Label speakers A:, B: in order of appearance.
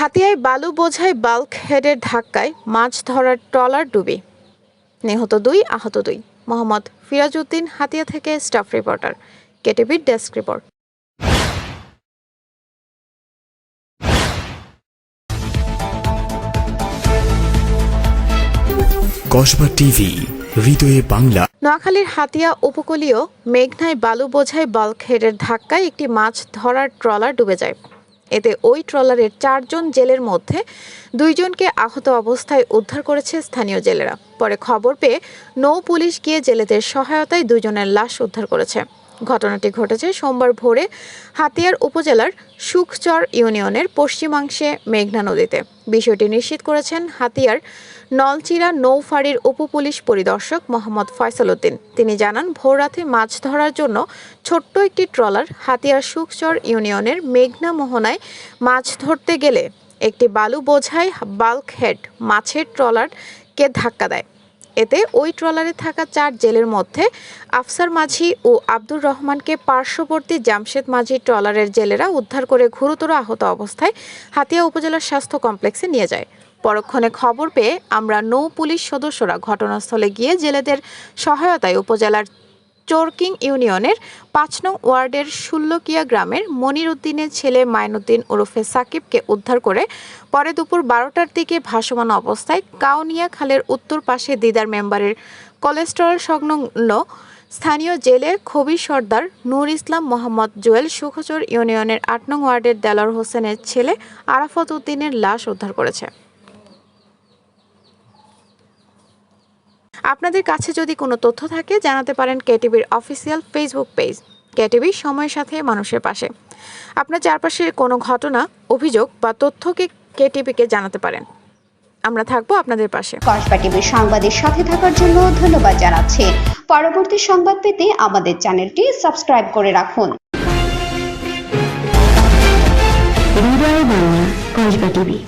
A: হাতিয়ায় বালু বোঝাই বাল্ক হেডের ধাক্কায় মাছ ধরার ট্রলার ডুবে। নিহত দুই আহত দুই। মোহাম্মদ ফিরাজউদ্দিন হাতিয়া থেকে স্টাফ রিপোর্টার কেটিভির ডেস্ক রিপোর্ট।
B: কসবা টিভি হৃদয়ে বাংলা।
A: নোয়াখালীর হাতিয়া উপকূলীয় মেঘনায় বালু বোঝায় বাল্ক হেডের ধাক্কায় একটি মাছ ধরার ট্রলার ডুবে যায়। এতে ওই ট্রলারের চারজন জেলের মধ্যে দুইজনকে আহত অবস্থায় উদ্ধার করেছে স্থানীয় জেলেরা। পরে খবর পেয়ে নৌ পুলিশ গিয়ে জেলেদের সহায়তায় দুজনের লাশ উদ্ধার করেছে। ঘটনাটি ঘটেছে সোমবার ভোরে হাতিয়ার উপজেলার সুখচর ইউনিয়নের পশ্চিমাংশে মেঘনা নদীতে। বিষয়টি নিশ্চিত করেছেন হাতিয়ার নলচিরা নৌফাঁড়ির উপপুলিশ পরিদর্শক মোহাম্মদ ফয়সাল উদ্দিন। তিনি জানান, ভোররাতে মাছ ধরার জন্য ছোট্ট একটি ট্রলার হাতিয়ার সুখচর ইউনিয়নের মেঘনা মোহনায় মাছ ধরতে গেলে একটি বালু বোঝাই বাল্ক হেড মাছের ট্রলারকে ধাক্কা দেয়। এতে ওই ট্রলারে থাকা চার জেলের মধ্যে আফসার মাঝি ও আব্দুর রহমানকে পার্শ্ববর্তী জামশেদ মাঝি ট্রলারের জেলেরা উদ্ধার করে গুরুতর আহত অবস্থায় হাতিয়া উপজেলার স্বাস্থ্য কমপ্লেক্সে নিয়ে যায়। পরক্ষণে খবর পেয়ে আমরা নৌ পুলিশ সদস্যরা ঘটনাস্থলে গিয়ে জেলেদের সহায়তায় উপজেলার চরকিং ইউনিয়নের পাঁচ নং ওয়ার্ডের ষোল্লকিয়া গ্রামের মনির উদ্দিনের ছেলে মাইনুদ্দিন ওরফে সাকিবকে উদ্ধার করে পরে দুপুর বারোটার দিকে ভাসমান অবস্থায় কাউনিয়া খালের উত্তর পাশে দিদার মেম্বারের কোলেস্টেরল সংলগ্ন স্থানীয় জেলে খবি সর্দার নূর ইসলাম মোহাম্মদ জুয়েল সুখচর ইউনিয়নের আট নং ওয়ার্ডের দেলার হোসেনের ছেলে আরাফত উদ্দিনের লাশ উদ্ধার করেছে। আপনাদের কাছে যদি কোনো তথ্য থাকে জানাতে পারেন কেটিভির অফিসিয়াল ফেসবুক পেজ কেটিভি সময়ের সাথে মানুষের পাশে। আপনার চারপাশের কোনো ঘটনা অভিযোগ বা তথ্যকে কেটিভিকে জানাতে পারেন। আমরা থাকব আপনাদের পাশে।
C: কসবা টিভির সংবাদের সাথে থাকার জন্য ধন্যবাদ জানাচ্ছি। পরবর্তী সংবাদ পেতে আমাদের চ্যানেলটি সাবস্ক্রাইব করে রাখুন।
D: কসবা টিভি।